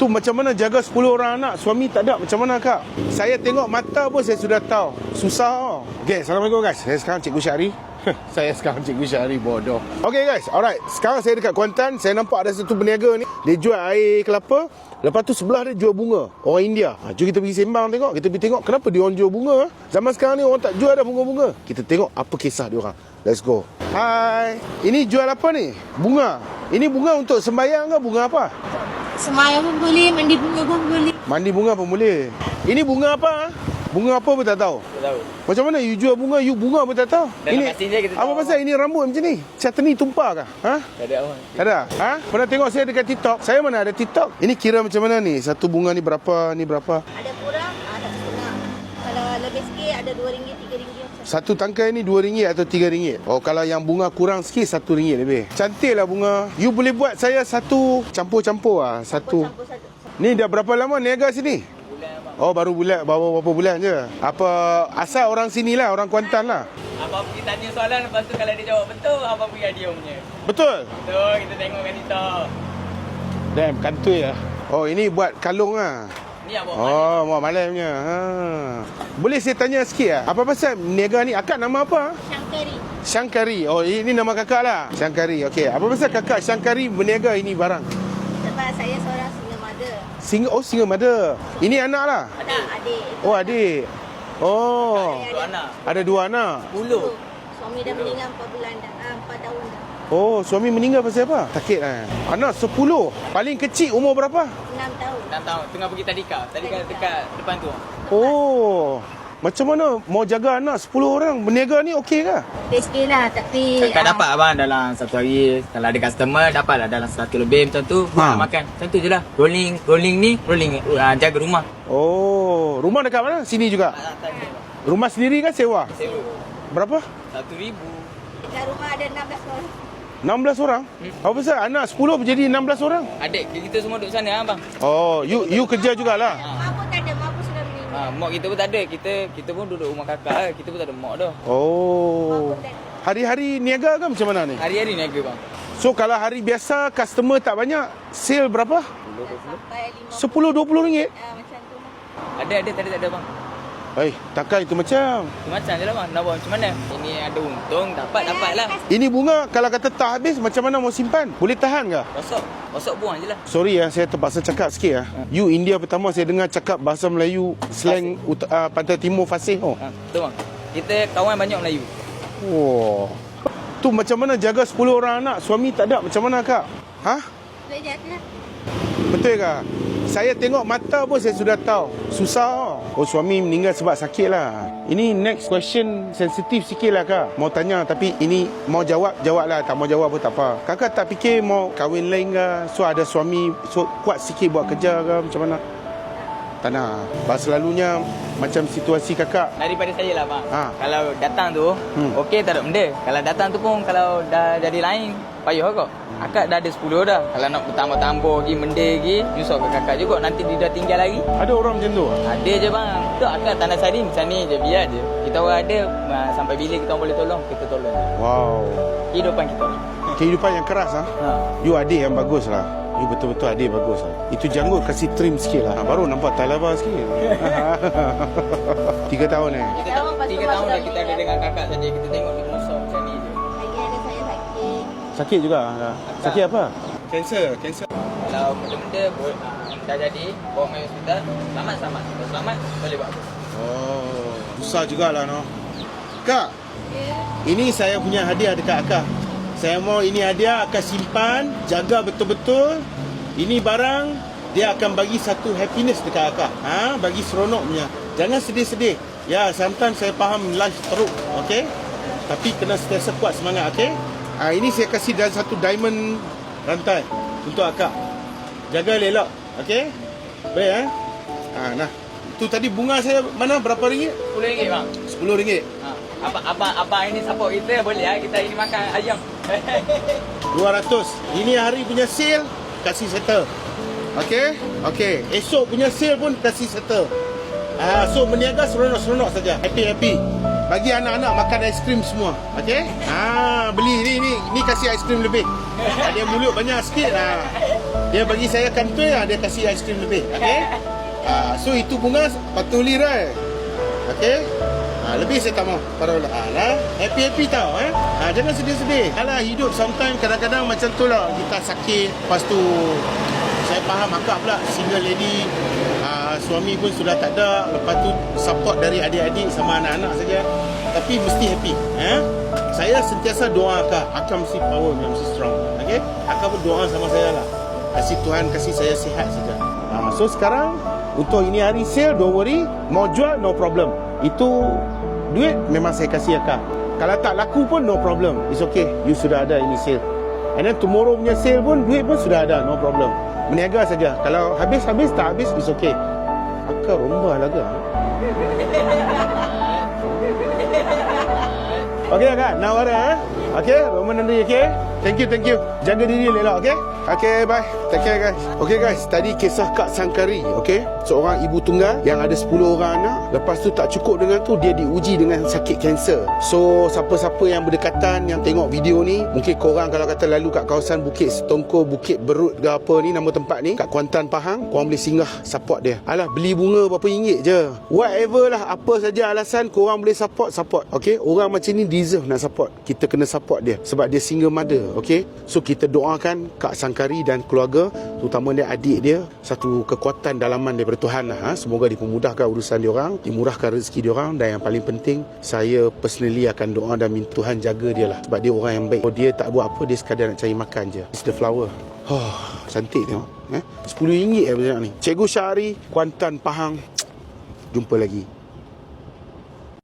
Tu macam mana jaga 10 orang anak? Suami tak ada. Macam mana kak? Saya tengok mata pun saya sudah tahu. Susah oh. Okay Assalamualaikum guys. Saya sekarang Cikgu Syahri. Saya sekarang Cikgu Syahri bodoh. Okay guys. Alright. Sekarang saya dekat Kuantan. Saya nampak ada satu peniaga ni. Dia jual air kelapa. Lepas tu sebelah dia jual bunga. Orang India. Ha, Jom kita pergi sembang tengok. Kita pergi tengok Kenapa dia orang jual bunga Zaman sekarang ni orang tak jual dah bunga-bunga. Kita tengok apa kisah dia orang. Let's go. Hai. Ini jual apa ni? Bunga. Ini bunga untuk sembahyang ke bunga apa? Semayang pun boleh, mandi bunga pun boleh. Mandi bunga pun boleh. Ini bunga apa? Bunga apa pun tak tahu. Tak tahu. Macam mana you jual bunga, you bunga pun tak tahu. Dalam mesin je kita apa tahu. pasal ini rambut macam ni? Catni tumpah kah? Ha? Tak ada apa. Tak ada? Ha? Pernah tengok saya dekat TikTok? Saya mana ada TikTok? Ini kira macam mana ni? Satu bunga ni berapa? Ni berapa? Ada kurang, ada setengah. Kalau lebih sikit, ada RM2, RM3 macam Satu tangkai ni RM2 atau RM3? Oh, kalau yang bunga kurang sikit RM1 lebih. Cantik lah bunga. You boleh buat saya satu campur-campur lah. Satu. Campur satu. Ni dah berapa lama niaga sini? Bulan. Oh baru bulan baru berapa bulan je. Apa asal orang sini lah, orang Kuantan lah. Abang pergi tanya soalan lepas tu kalau dia jawab betul, abang pergi hadiah punya. Betul? Betul, kita tengok kat TikTok. Damn, kantoi lah. Oh ini buat kalung lah. Ni abang. Oh, mau malam punya. Ha. Boleh saya tanya sikit lah. Apa pasal niaga ni? Akak nama apa? Syangkari. Syangkari. Oh, ini nama kakak lah. Syangkari. Okey. Apa pasal kakak Syangkari berniaga ini barang? Sebab saya seorang single mother. Single, oh single mother. Ini anak lah. Ada adik. Oh, adik. Oh. Dua anak. Ada dua anak. Puluh. Suami dah meninggal 4 bulan dah. Ah, 4 tahun dah. Oh, suami meninggal pasal apa? Sakit lah. Anak 10. Paling kecil umur berapa? 6 tahun. 6 tahun. Tengah pergi tadika. Tadika dekat depan tu. Oh. Macam mana mau jaga anak 10 orang? Berniaga ni okey ke? Rezeki lah tapi... Kakak ah, dapat abang dalam satu hari Kalau ada customer dapat lah dalam satu lebih macam tu Ha. ha. makan Macam tu je lah Rolling rolling ni rolling uh, jaga rumah Oh, rumah dekat mana? Sini juga. Rumah sendiri kan sewa? Sewa Berapa? Satu ribu Kat rumah ada 16 orang. 16 orang? Apa pasal anak 10 menjadi 16 orang? Adik kita semua duduk sana abang Oh, you you kerja jugalah. Mak pun tak ada. Mak pun sudah meninggal. ha, Mak kita pun tak ada Kita kita pun duduk rumah kakak. Kita pun tak ada mak dah Oh. Hari-hari niaga ke macam mana ni? Hari-hari niaga bang So kalau hari biasa customer tak banyak, sale berapa? Sampai 5 10 20 ringgit. ah, macam tu lah. Ada ada tak ada tak ada bang Eh, takkan itu macam. Itu macam je lah bang Nak buat macam mana Ini ada untung Dapat dapat lah Ini bunga kalau kata tak habis macam mana mau simpan? Boleh tahan ke? Rosok Rosok buang je lah Sorry ya, saya terpaksa cakap sikit ya. You India pertama saya dengar cakap bahasa Melayu slang ut- uh, pantai timur fasih oh. ha, Betul bang Kita kawan banyak Melayu Oh. Tu macam mana jaga 10 orang anak, suami tak ada macam mana kak? Ha? Boleh jaga. Betul ke? Saya tengok mata pun saya sudah tahu. Susah oh. Suami meninggal sebab sakit lah. Ini next question sensitif sikit lah kak. Mau tanya tapi ini mau jawab, jawab lah. Tak mau jawab pun tak apa. Kakak tak fikir mau kahwin lain ke? So ada suami so kuat sikit buat kerja ke macam mana? Tak nak. Bahasa selalunya macam situasi kakak. Daripada saya lah bang Ha. Kalau datang tu Hmm. Okey tak ada benda Kalau datang tu pun Kalau dah jadi lain Payah kau Akak dah ada 10 dah Kalau nak bertambah-tambah lagi Benda lagi Nyusah ke kakak juga Nanti dia dah tinggal lagi Ada orang macam tu? Ada je bang Tu akak tanda sari macam ni je Biar je Kita orang ada ah, Sampai bila kita boleh tolong Kita tolong Wow. Kehidupan kita ni Kehidupan yang keras ah. ha. You adik yang bagus lah You betul-betul adik bagus lah Itu janggut kasih trim sikit lah. Baru nampak talaba sikit. Tiga tahun eh? Tiga tahun, Tiga tahun dah kita ada dengan kakak saja. Kita tengok dia nyusah macam ni je. Lagi ada saya sakit. Sakit juga ah. Sakit apa? Cancer Cancer. Kalau benda-benda boleh, ah, dah jadi Bawa main hospital Selamat-selamat Kalau selamat boleh buat apa? Oh Susah jugalah no Kak Ya. Ini saya punya hadiah dekat akak Saya mau ini hadiah Akak simpan Jaga betul-betul. Ini barang Dia akan bagi satu happiness dekat akak. Ha? Bagi seronok punya Jangan sedih-sedih. Ya sometimes saya faham life teruk Okay Tapi kena sentiasa kuat semangat Okay ha, Ini saya kasih dalam satu diamond Rantai Untuk akak. Jaga elok Okay Baik eh? Ha, Nah. Itu tadi bunga saya Mana? Berapa ringgit? RM10 bang. RM10 ringgit. Ha. Abang, abang, abang ini support kita? Boleh lah Kita ini makan ayam 200 Ini hari punya sale Kasih settle Okey Okey Esok punya sale pun kasih settle Ah, so meniaga seronok-seronok saja. Happy-happy. Bagi anak-anak makan aiskrim semua. Okey? Ah, beli ni ni ni kasih aiskrim lebih. Ada mulut banyak sikit lah. Dia bagi saya kantoi lah, dia kasih aiskrim lebih. Okay? Ah, so itu bunga patut lirai. Okay? Ha, lebih saya tak mau. Taruh lah. Alah, happy-happy tau eh. Ha, jangan sedih-sedih. Alah, hidup sometimes kadang-kadang macam tu lah. Kita sakit. Lepas tu, saya faham akak pula single lady. Ha, suami pun sudah tak ada. Lepas tu support dari adik-adik sama anak-anak saja. Tapi mesti happy. Eh? Saya sentiasa doa akak. Akak mesti power, mesti strong. Okay? Akak pun doa sama saya lah. Kasih Tuhan kasih saya sihat saja. Ha, so sekarang untuk ini hari sale, don't worry. Mau jual, no problem. Itu duit memang saya kasih akak. Kalau tak laku pun no problem. It's okay. You sudah ada ini sale. And then tomorrow punya sale pun duit pun sudah ada. No problem. Meniaga saja. Kalau habis-habis tak habis, it's okay. Akak rombah lah ke? Okay akak, nak warna eh? Okay, Roman Nandri, okay? Thank you, thank you. Jaga diri elok, okay? Okay, bye. Take care, guys. Okay, guys. Tadi kisah Kak Sangkari, okay? Seorang ibu tunggal yang ada 10 orang anak. Lepas tu tak cukup dengan tu, dia diuji dengan sakit kanser. So, siapa-siapa yang berdekatan, yang tengok video ni, mungkin korang kalau kata lalu kat kawasan Bukit Setongko, Bukit Berut ke apa ni, nama tempat ni, kat Kuantan Pahang, korang boleh singgah support dia. Alah, beli bunga berapa ringgit je. Whatever lah, apa saja alasan, korang boleh support, support. Okay? Orang macam ni deserve nak support. Kita kena support dia. Sebab dia single mother. Okay? So, kita doakan Kak Sangkari dan keluarga, terutama dia adik dia, satu kekuatan dalaman daripada Tuhan lah. Ha? Semoga dipermudahkan urusan dia orang, dimurahkan rezeki dia orang dan yang paling penting, saya personally akan doa dan minta Tuhan jaga dia lah. Sebab dia orang yang baik. Dia tak buat apa, dia sekadar nak cari makan je. It's the flower. Oh, cantik tengok. Eh? RM10 eh macam ni. Cikgu Syahri, Kuantan, Pahang. Jumpa lagi.